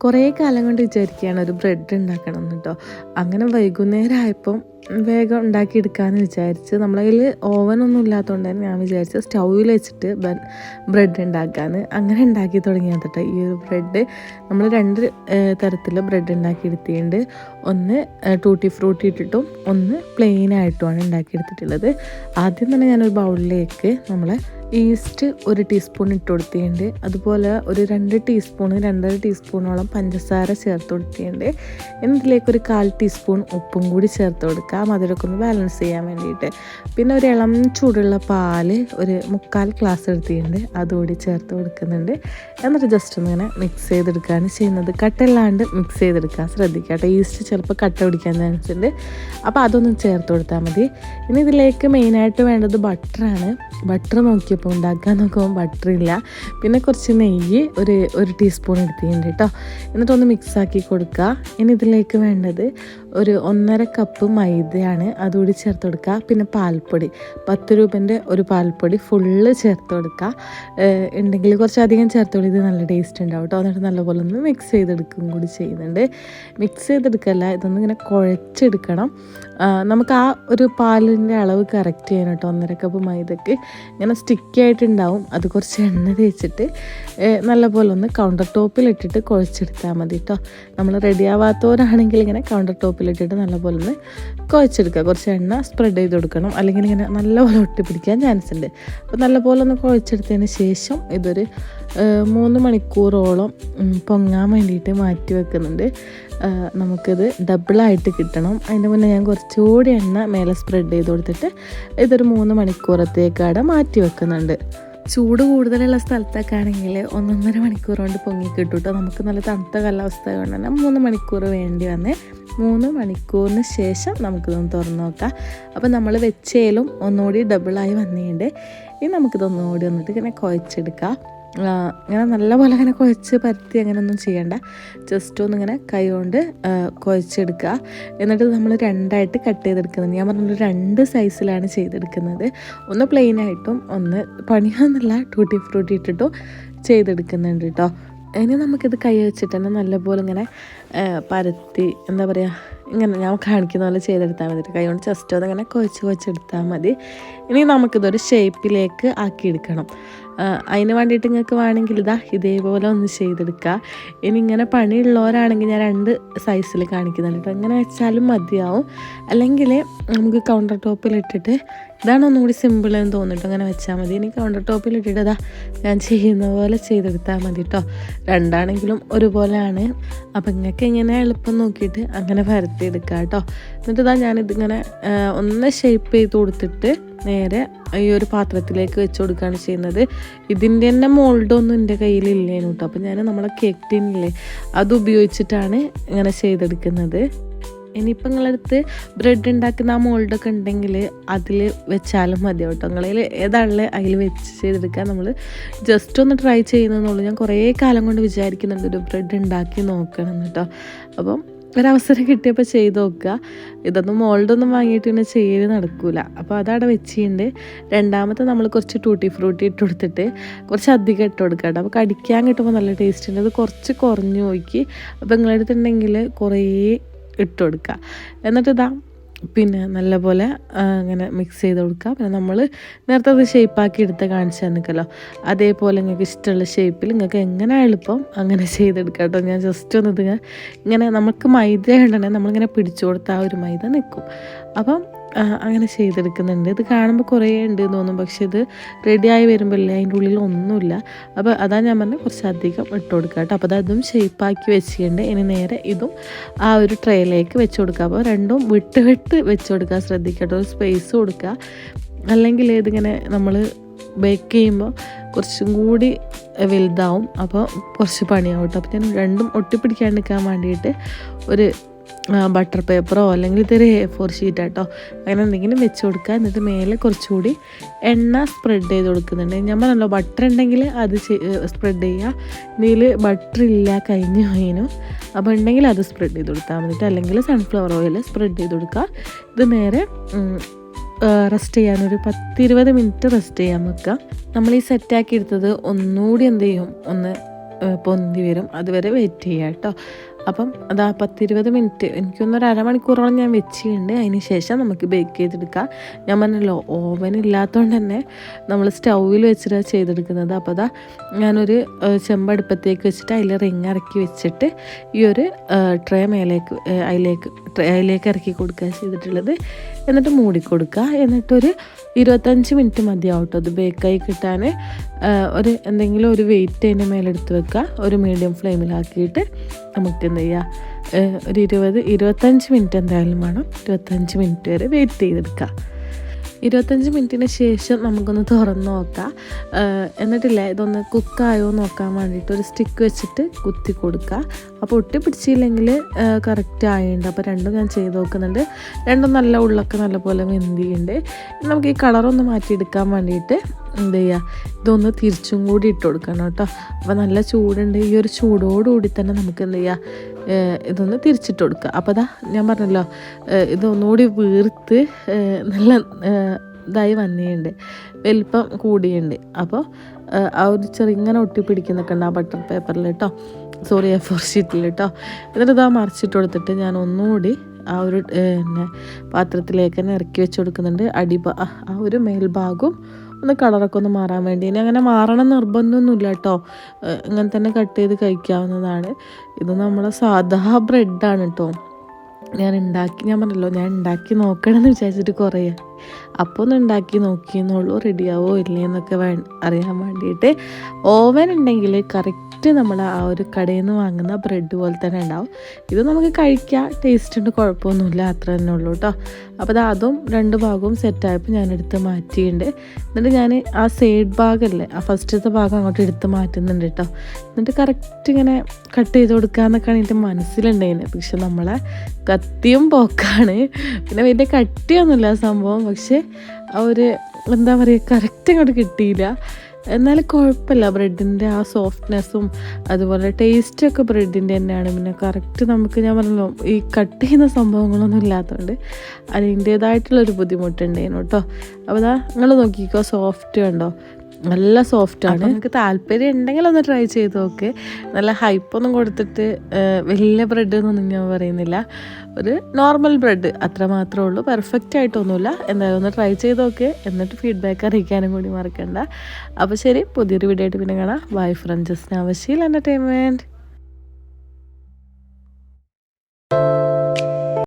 കുറേ കാലം കൊണ്ട് വിചാരിക്കുകയാണ് ഒരു ബ്രെഡ് ഉണ്ടാക്കണം കേട്ടോ അങ്ങനെ വൈകുന്നേരം ആയപ്പം വേഗം ഉണ്ടാക്കിയെടുക്കാമെന്ന് വിചാരിച്ച് നമ്മളെ കയ്യിൽ ഓവനൊന്നും ഇല്ലാത്തതുകൊണ്ട് തന്നെ ഞാൻ വിചാരിച്ച് സ്റ്റൗവിൽ വെച്ചിട്ട് ബ്രെഡ് ഉണ്ടാക്കാമെന്ന് അങ്ങനെ ഉണ്ടാക്കി തുടങ്ങിയാൽ കേട്ടോ ഈ ഒരു ബ്രെഡ് നമ്മൾ രണ്ട് തരത്തിൽ ബ്രെഡ് ഉണ്ടാക്കി ഉണ്ടാക്കിയെടുത്തിട്ടുണ്ട് ഒന്ന് ടൂട്ടി ഫ്രൂട്ടി ഇട്ടിട്ടും ഒന്ന് പ്ലെയിൻ ആയിട്ടുമാണ് ഉണ്ടാക്കിയെടുത്തിട്ടുള്ളത് ആദ്യം തന്നെ ഞാനൊരു ബൗളിലേക്ക് നമ്മളെ ഈസ്റ്റ് ഒരു ടീസ്പൂൺ ഇട്ട് കൊടുത്തിട്ടുണ്ട്. അതുപോലെ ഒരു രണ്ട് ടീസ്പൂൺ രണ്ടര ടീസ്പൂണോളം പഞ്ചസാര ചേർത്ത് കൊടുത്തിട്ടുണ്ട്. എന്നിട്ടിലേക്ക് ഒരു കാൽ ടീസ്പൂൺ ഉപ്പും കൂടി ചേർത്ത് കൊടുക്കാം. മധുരമൊക്കെ ഒന്ന് ബാലൻസ് ചെയ്യാൻ വേണ്ടിയിട്ട്. പിന്നെ ഒരു ഇളം ചൂടുള്ള പാൽ ഒരു മുക്കാൽ ഗ്ലാസ് എടുത്തിട്ടുണ്ട്. അതുകൂടി ചേർത്ത് കൊടുക്കുന്നുണ്ട്. എന്നിട്ട് ജസ്റ്റ് ഒന്ന് ഇങ്ങനെ മിക്സ് ചെയ്തെടുക്കുകയാണ് ചെയ്യുന്നത്. കട്ടല്ലാണ്ട് മിക്സ് ചെയ്തെടുക്കാൻ ശ്രദ്ധിക്കുക കേട്ടോ. ഈസ്റ്റ് ചിലപ്പോൾ കട്ട പിടിക്കാൻ ചാൻസ് ഉണ്ട്. അപ്പോൾ അതൊന്ന് ചേർത്ത് കൊടുത്താൽ മതി. ഇനി ഇതിലേക്ക് മെയിനായിട്ട് വേണ്ടത് ബട്ടറാണ് ബട്ടർ നോക്കിയപ്പോൾ ഉണ്ടാക്കാൻ നോക്കുമ്പോൾ ബട്ടർ ഇല്ല പിന്നെ കുറച്ച് നെയ്യ് ഒരു ഒരു ടീസ്പൂൺ എടുത്തിട്ടുണ്ട് കേട്ടോ എന്നിട്ടൊന്ന് മിക്സ് ആക്കി കൊടുക്കുക. ഇനി ഇതിലേക്ക് വേണ്ടത് ഒരു ഒന്നര കപ്പ് മൈദയാണ് അതുകൂടി ചേർത്ത് കൊടുക്കുക. പിന്നെ പാൽപ്പൊടി. പത്ത് രൂപന്റെ ഒരു പാൽപ്പൊടി ഫുള്ള് ചേർത്ത് കൊടുക്കുക. ഉണ്ടെങ്കിൽ കുറച്ചധികം ചേർത്തോളൂ ഇത് നല്ല ടേസ്റ്റ് ഉണ്ടാവും കേട്ടോ എന്നിട്ട് നല്ലപോലെ ഒന്ന് മിക്സ് ചെയ്തെടുക്കും കൂടി ചെയ്യുന്നുണ്ട്. മിക്സ് ചെയ്തെടുക്കല്ല ഇതൊന്ന് ഇങ്ങനെ കുഴച്ചെടുക്കണം. നമുക്ക് ആ ഒരു പാലിന്റെ അളവ് കറക്റ്റ് ചെയ്യണം കേട്ടോ ഒന്നര കപ്പ് മൈദക്ക്. ഇങ്ങനെ സ്റ്റിക്കി ആയിട്ടുണ്ടാവും. അത് കുറച്ച് എണ്ണ തേച്ചിട്ട് നല്ലപോലെ ഒന്ന് കൗണ്ടർ ടോപ്പിൽ ഇട്ടിട്ട് കുഴച്ചെടുത്താൽ മതി കേട്ടോ നമ്മൾ റെഡി ആവാത്തവരാണെങ്കിൽ ഇങ്ങനെ കൗണ്ടർ ടോപ്പിൽ ഇട്ടിട്ട് നല്ലപോലെ ഒന്ന് കുഴച്ചെടുക്കുക. കുറച്ച് എണ്ണ സ്പ്രെഡ് ചെയ്ത് കൊടുക്കണം. അല്ലെങ്കിൽ ഇങ്ങനെ നല്ലപോലെ ഒട്ടിപ്പിടിക്കാൻ ചാൻസ് ഉണ്ട്. അപ്പോൾ നല്ലപോലെ ഒന്ന് കുഴച്ചെടുത്തതിന് ശേഷം ഇതൊരു മൂന്ന് മണിക്കൂറോളം പൊങ്ങാൻ വേണ്ടിയിട്ട് മാറ്റി വെക്കുന്നുണ്ട്. നമുക്കിത് ഡബിളായിട്ട് കിട്ടണം. അതിന്റെ മുന്നേ ഞാൻ കുറച്ചുകൂടി എണ്ണ മേലെ സ്പ്രെഡ് ചെയ്ത് കൊടുത്തിട്ട് ഇതൊരു മൂന്ന് മണിക്കൂറത്തേക്കാടെ മാറ്റി വെക്കുന്നുണ്ട്. ചൂട് കൂടുതലുള്ള സ്ഥലത്തൊക്കെ ആണെങ്കിൽ ഒന്നൊന്നര മണിക്കൂർ കൊണ്ട് പൊങ്ങി കേട്ടോ നമുക്ക് നല്ല തണുത്ത കാലാവസ്ഥ കൊണ്ട് തന്നെ മൂന്ന് മണിക്കൂർ വേണ്ടി വന്നേ മൂന്ന് മണിക്കൂറിന് ശേഷം നമുക്കിതൊന്ന് തുറന്ന് നോക്കാം. അപ്പോൾ നമ്മൾ വെച്ചേലും ഒന്നുകൂടി ഡബിളായി വന്നിട്ടുണ്ട് ഇനി നമുക്കിതൊന്നുകൂടി വന്നിട്ട് ഇങ്ങനെ കുഴച്ചെടുക്കാം. ഇങ്ങനെ നല്ലപോലെ അങ്ങനെ കുഴച്ച് പരത്തി അങ്ങനെ ഒന്നും ചെയ്യണ്ട. ജസ്റ്റ് ഒന്ന് ഇങ്ങനെ കൈ കൊണ്ട് കുഴച്ചെടുക്കുക. എന്നിട്ട് നമ്മൾ രണ്ടായിട്ട് കട്ട് ചെയ്തെടുക്കുന്നത്. ഞാൻ പറഞ്ഞൊരു രണ്ട് സൈസിലാണ് ചെയ്തെടുക്കുന്നത്. ഒന്ന് പ്ലെയിനായിട്ടും ഒന്ന് പണിയൊന്നുമില്ല ടൂട്ടി ഫ്രൂട്ടി ഇട്ടിട്ടും ചെയ്തെടുക്കുന്നുണ്ട് കേട്ടോ ഇനി നമുക്കിത് കൈ വെച്ചിട്ട് തന്നെ നല്ലപോലെ ഇങ്ങനെ പരത്തി എന്താ പറയുക ഇങ്ങനെ ഞാൻ കാണിക്കുന്ന പോലെ ചെയ്തെടുത്താൽ മതി. കൈ കൊണ്ട് ജസ്റ്റ് അതങ്ങനെ കുഴച്ച് കുഴച്ചെടുത്താൽ മതി. ഇനി നമുക്കിതൊരു ഷേപ്പിലേക്ക് ആക്കിയെടുക്കണം. അതിന് വേണ്ടിയിട്ട് നിങ്ങൾക്ക് വേണമെങ്കിൽ ഇതാ ഇതേപോലെ ഒന്ന് ചെയ്തെടുക്കുക ഇനി ഇങ്ങനെ പണിയുള്ളവരാണെങ്കിൽ ഞാൻ രണ്ട് സൈസിൽ കാണിക്കുന്നുണ്ട് കേട്ടോ. ഇങ്ങനെ വെച്ചാലും മതിയാവും. അല്ലെങ്കിൽ നമുക്ക് കൗണ്ടർ ടോപ്പിൽ ഇട്ടിട്ട് ഇതാണ് ഒന്നുകൂടി സിമ്പിൾ എന്ന് തോന്നിട്ട് അങ്ങനെ വെച്ചാൽ മതി. ഇനി കൗണ്ടർ ടോപ്പിൽ ഇട്ടിട്ട് ഇതാ ഞാൻ ചെയ്യുന്ന പോലെ ചെയ്തെടുത്താൽ മതി കേട്ടോ. രണ്ടാണെങ്കിലും ഒരുപോലെയാണ്. അപ്പം നിങ്ങൾക്ക് എങ്ങനെ എളുപ്പം നോക്കിയിട്ട് അങ്ങനെ പരത്തിയെടുക്കുക കേട്ടോ. എന്നിട്ട് ഇതാ ഞാനിതിങ്ങനെ ഒന്ന് ഷേപ്പ് ചെയ്ത് കൊടുത്തിട്ട് നേരെ ഈ ഒരു പാത്രത്തിലേക്ക് വെച്ച് കൊടുക്കുകയാണ് ചെയ്യുന്നത്. ഇതിന്റെ തന്നെ മോൾഡൊന്നും എന്റെ കയ്യിലില്ലേനു കേട്ടോ അപ്പം ഞാൻ നമ്മളെ കേക്ക് ടീനില്ലേ അത് ഉപയോഗിച്ചിട്ടാണ് ഇങ്ങനെ ചെയ്തെടുക്കുന്നത്. ഇനിയിപ്പോൾ നിങ്ങളടുത്ത് ബ്രെഡ് ഉണ്ടാക്കുന്ന ആ മോൾഡൊക്കെ ഉണ്ടെങ്കിൽ അതിൽ വെച്ചാലും മതി കേട്ടോ. നിങ്ങളിൽ ഏതാണല്ലേ അതിൽ വെച്ച് ചെയ്തെടുക്കാൻ നമ്മൾ ജസ്റ്റ് ഒന്ന് ട്രൈ ചെയ്യുന്നതെന്നുള്ളൂ ഞാൻ കുറേ കാലം കൊണ്ട് വിചാരിക്കുന്നുണ്ട് ഒരു ബ്രെഡ് ഉണ്ടാക്കി നോക്കണം കേട്ടോ അപ്പം ഒരവസരം കിട്ടിയപ്പോൾ ചെയ്ത് നോക്കുക. ഇതൊന്നും മോൾഡൊന്നും വാങ്ങിയിട്ട് പിന്നെ ചെയ്യൽ നടക്കില്ല അപ്പോൾ അതവിടെ വെച്ചിട്ടുണ്ട് രണ്ടാമത്തെ നമ്മൾ കുറച്ച് ടൂട്ടി ഫ്രൂട്ടി ഇട്ട് കൊടുത്തിട്ട് കുറച്ച് അധികം ഇട്ട് കൊടുക്കുക കേട്ടോ അപ്പോൾ കടിക്കാൻ കിട്ടുമ്പോൾ നല്ല ടേസ്റ്റ് ഉണ്ട് അത് കുറച്ച് കുറഞ്ഞു നോക്കി അപ്പോൾ നിങ്ങളെടുത്തിട്ടുണ്ടെങ്കിൽ കുറേ ഇട്ട് കൊടുക്കുക എന്നിട്ട് ഇതാ പിന്നെ നല്ലപോലെ ഇങ്ങനെ മിക്സ് ചെയ്ത് കൊടുക്കുക പിന്നെ നമ്മൾ നേരത്തെ അത് ഷേപ്പാക്കി എടുത്ത് കാണിച്ചു തന്നിക്കല്ലോ അതേപോലെ നിങ്ങൾക്ക് ഇഷ്ടമുള്ള ഷേപ്പിൽ നിങ്ങൾക്ക് എങ്ങനെ എളുപ്പം അങ്ങനെ ചെയ്തെടുക്കാം കേട്ടോ. ഞാൻ ജസ്റ്റ് ഒന്ന് ഇങ്ങനെ നമുക്ക് മൈദ ഉണ്ടെങ്കിൽ നമ്മളിങ്ങനെ പിടിച്ചു കൊടുത്താൽ ആ ഒരു മൈദ നിൽക്കും. അപ്പം അങ്ങനെ ചെയ്തെടുക്കുന്നുണ്ട്. ഇത് കാണുമ്പോൾ കുറേ ഉണ്ട് എന്ന് തോന്നും. പക്ഷേ ഇത് റെഡിയായി വരുമ്പോഴല്ലേ അതിന്റെ ഉള്ളിൽ ഒന്നുമില്ല. അപ്പോൾ അതാണ് ഞാൻ പറഞ്ഞത് കുറച്ച് അധികം ഇട്ട് കൊടുക്കുക കേട്ടോ. അപ്പോൾ അതും ഷേപ്പാക്കി വെച്ചിട്ടുണ്ട്. ഇനി നേരെ ഇതും ആ ഒരു ട്രേയിലേക്ക് വെച്ച് കൊടുക്കുക. അപ്പോൾ രണ്ടും വിട്ട് വിട്ട് വെച്ച് കൊടുക്കുക. ശ്രദ്ധിക്കട്ടോ ഒരു സ്പേസ് കൊടുക്കുക. അല്ലെങ്കിൽ ഇതിങ്ങനെ നമ്മൾ ബേക്ക് ചെയ്യുമ്പോൾ കുറച്ചും കൂടി വലുതാവും. അപ്പോൾ കുറച്ച് പണിയാവും കേട്ടോ. അപ്പോൾ ഞാൻ രണ്ടും ഒട്ടിപ്പിടിക്കാണ്ടിരിക്കാൻ വേണ്ടിയിട്ട് ഒരു ബട്ടർ പേപ്പറോ അല്ലെങ്കിൽ ഇതൊരു എ ഫോർ ഷീറ്റ് കേട്ടോ അങ്ങനെ എന്തെങ്കിലും വെച്ച് കൊടുക്കുക. എന്നിട്ട് മേലെ കുറച്ചുകൂടി എണ്ണ സ്പ്രെഡ് ചെയ്ത് കൊടുക്കുന്നുണ്ട്. ഞാൻ പറഞ്ഞല്ലോ ബട്ടർ ഉണ്ടെങ്കിൽ അത് സ്പ്രെഡ് ചെയ്യുക. ഇതിൽ ബട്ടർ ഇല്ല കഴിഞ്ഞു പോയിനും. അപ്പോൾ ഉണ്ടെങ്കിൽ അത് സ്പ്രെഡ് ചെയ്ത് കൊടുത്താൽ മതി അല്ലെങ്കിൽ സൺഫ്ലവർ ഓയിൽ സ്പ്രെഡ് ചെയ്ത് കൊടുക്കുക. ഇത് നേരെ റെസ്റ്റ് ചെയ്യാൻ ഒരു പത്തിരുപത് മിനിറ്റ് റെസ്റ്റ് ചെയ്യാൻ വെക്കുക. നമ്മൾ ഈ സെറ്റാക്കി എടുത്തത് ഒന്നുകൂടി എന്ത് ചെയ്യും? ഒന്ന് പൊന്തി വരും. അതുവരെ വെയിറ്റ് ചെയ്യുക കേട്ടോ അപ്പം അതാ പത്തിരുപത് മിനിറ്റ്. എനിക്കൊന്നൊരു അരമണിക്കൂറോളം ഞാൻ വെച്ചിട്ടുണ്ട്. അതിന് ശേഷം നമുക്ക് ബേക്ക് ചെയ്തെടുക്കാം. ഞാൻ പറഞ്ഞല്ലോ ഓവൻ ഇല്ലാത്തതുകൊണ്ട് തന്നെ നമ്മൾ സ്റ്റൗവിൽ വെച്ചിട്ടാണ് ചെയ്തെടുക്കുന്നത്. അപ്പോൾ അതാ ഞാനൊരു ചെമ്പടുപ്പത്തേക്ക് വെച്ചിട്ട് അതിൽ റിങ് ഇറക്കി വെച്ചിട്ട് ഈ ഒരു ട്രേ മേലേക്ക് അതിലേക്ക് അതിലേക്ക് ഇറക്കി കൊടുക്കുക ചെയ്തിട്ടുള്ളത്. എന്നിട്ട് മൂടിക്കൊടുക്കുക. എന്നിട്ടൊരു ഇരുപത്തഞ്ച് മിനിറ്റ് മതിയാവും കേട്ടോ അത് ബേക്കായി കിട്ടാൻ ഒരു എന്തെങ്കിലും ഒരു വെയിറ്റ് അതിന്റെ മേലെടുത്ത് വെക്കുക. ഒരു മീഡിയം ഫ്ലെയിമിലാക്കിയിട്ട് നമുക്ക് എന്ത് ചെയ്യുക ഒരു ഇരുപത് ഇരുപത്തഞ്ച് മിനിറ്റ് എന്തായാലും വേണം. ഇരുപത്തഞ്ച് മിനിറ്റ് വരെ വെയിറ്റ് ചെയ്തെടുക്കുക. ഇരുപത്തഞ്ച് മിനിറ്റിന് ശേഷം നമുക്കൊന്ന് തുറന്ന് നോക്കാം. എന്നിട്ടില്ല ഇതൊന്ന് കുക്കായോ നോക്കാൻ വേണ്ടിയിട്ട് ഒരു സ്റ്റിക്ക് വെച്ചിട്ട് കുത്തി കൊടുക്കുക. അപ്പോൾ ഒട്ടി പിടിച്ചില്ലെങ്കിൽ കറക്റ്റ് ആയിട്ടുണ്ട് അപ്പോൾ രണ്ടും ഞാൻ ചെയ്ത് നോക്കുന്നുണ്ട്. രണ്ടും നല്ല ഉള്ളൊക്കെ നല്ലപോലെ വെന്തിയുണ്ട്. നമുക്ക് ഈ കളറൊന്ന് മാറ്റിയെടുക്കാൻ വേണ്ടിയിട്ട് എന്ത് ചെയ്യുക ഇതൊന്ന് തിരിച്ചും കൂടി ഇട്ട് കൊടുക്കണം കേട്ടോ. അപ്പോൾ നല്ല ചൂടുണ്ട്. ഈ ഒരു ചൂടോടുകൂടി തന്നെ നമുക്ക് എന്ത് ചെയ്യുക ഇതൊന്ന് തിരിച്ചിട്ട് കൊടുക്കുക അപ്പോൾ അതാ ഞാൻ പറഞ്ഞല്ലോ ഇതൊന്നുകൂടി വീർത്ത് നല്ല ഇതായി വന്നിട്ടുണ്ട്. വലിപ്പം കൂടിയുണ്ട് അപ്പോൾ ആ ഒരു ചെറിങ്ങനെ ഒട്ടി പിടിക്കുന്നൊക്കെ ഉണ്ട് ആ ബട്ടർ പേപ്പറിൽ കേട്ടോ. സോറി എ ഫോർ ഷീറ്റിൽ കേട്ടോ. എന്നിട്ട് ഇതാ മറിച്ചിട്ട് കൊടുത്തിട്ട് ഞാൻ ഒന്നുകൂടി ആ ഒരു പാത്രത്തിലേക്ക് തന്നെ ഇറക്കി വെച്ച് കൊടുക്കുന്നുണ്ട്. അടിഭാ ആ ഒരു മേൽഭാഗവും ഒന്ന് കളറൊക്കെ ഒന്ന് മാറാൻ വേണ്ടി. ഇനി അങ്ങനെ മാറണം നിർബന്ധമൊന്നുമില്ല കേട്ടോ. ഇങ്ങനെ തന്നെ കട്ട് ചെയ്ത് കഴിക്കാവുന്നതാണ്. ഇത് നമ്മളെ സാധാ ബ്രെഡാണ് കേട്ടോ. ഞാൻ ഉണ്ടാക്കി ഞാൻ പറഞ്ഞല്ലോ ഞാൻ ഉണ്ടാക്കി നോക്കണമെന്ന് വിചാരിച്ചിട്ട് കുറേ. അപ്പോൾ ഒന്ന് ഉണ്ടാക്കി നോക്കിയെന്നുള്ളൂ റെഡിയാവോ ഇല്ലേ എന്നൊക്കെ വേ അറിയാൻ വേണ്ടിയിട്ട്. ഓവൻ ഉണ്ടെങ്കിൽ കറക്റ്റ് നമ്മൾ ആ ഒരു കടയിൽ നിന്ന് വാങ്ങുന്ന ബ്രെഡ് പോലെ തന്നെ ഉണ്ടാവും. ഇത് നമുക്ക് കഴിക്കാം ടേസ്റ്റ് ഉണ്ട് കുഴപ്പമൊന്നുമില്ല അത്ര തന്നെ ഉള്ളൂ കേട്ടോ അപ്പോൾ അത് അതും രണ്ട് ഭാഗവും സെറ്റായപ്പോൾ ഞാൻ എടുത്ത് മാറ്റിയിട്ടുണ്ട് എന്നിട്ട് ഞാൻ ആ സൈഡ് ഭാഗമല്ലേ ആ ഫസ്റ്റത്തെ ഭാഗം അങ്ങോട്ട് എടുത്ത് മാറ്റുന്നുണ്ട് കേട്ടോ എന്നിട്ട് കറക്റ്റ് ഇങ്ങനെ കട്ട് ചെയ്ത് കൊടുക്കാമെന്നൊക്കെയാണ് എന്റെ മനസ്സിലുണ്ടായിരുന്നത്. പക്ഷെ നമ്മളെ കത്തിയും പോക്കാണ്. പിന്നെ വലിയ കട്ടിയൊന്നുമില്ല സംഭവം. പക്ഷേ ആ ഒരു എന്താ പറയുക കറക്റ്റ് അങ്ങോട്ട് കിട്ടിയില്ല. എന്നാലും കുഴപ്പമില്ല. ബ്രെഡിന്റെ ആ സോഫ്റ്റ്നെസ്സും അതുപോലെ ടേസ്റ്റൊക്കെ ബ്രെഡിന്റെ തന്നെയാണ്. പിന്നെ കറക്റ്റ് നമുക്ക് ഞാൻ പറഞ്ഞല്ലോ ഈ കട്ട് ചെയ്യുന്ന സംഭവങ്ങളൊന്നും ഇല്ലാത്തതുകൊണ്ട് അതിന്റേതായിട്ടുള്ളൊരു ബുദ്ധിമുട്ടുണ്ടായിരുന്നു കേട്ടോ അപ്പോൾ അതാ നിങ്ങൾ നോക്കിക്കോ സോഫ്റ്റ് കണ്ടോ? നല്ല സോഫ്റ്റ് സോഫ്റ്റാണ് നിങ്ങൾക്ക് താല്പര്യം ഉണ്ടെങ്കിൽ ഒന്ന് ട്രൈ ചെയ്ത് നോക്ക്. നല്ല ഹൈപ്പൊന്നും കൊടുത്തിട്ട് വലിയ ബ്രെഡ് എന്നൊന്നും ഞാൻ പറയുന്നില്ല. ഒരു നോർമൽ ബ്രെഡ് അത്ര മാത്രമേ ഉള്ളൂ. പെർഫെക്റ്റ് ആയിട്ടൊന്നുമില്ല. എന്തായാലും ഒന്ന് ട്രൈ ചെയ്ത് നോക്ക്. എന്നിട്ട് ഫീഡ്ബാക്ക് അറിയിക്കാനും കൂടി മറക്കണ്ട. അപ്പോൾ ശരി പുതിയൊരു വീഡിയോ ആയിട്ട് പിന്നെ കാണാം. Bye friends നവശീൽ entertainment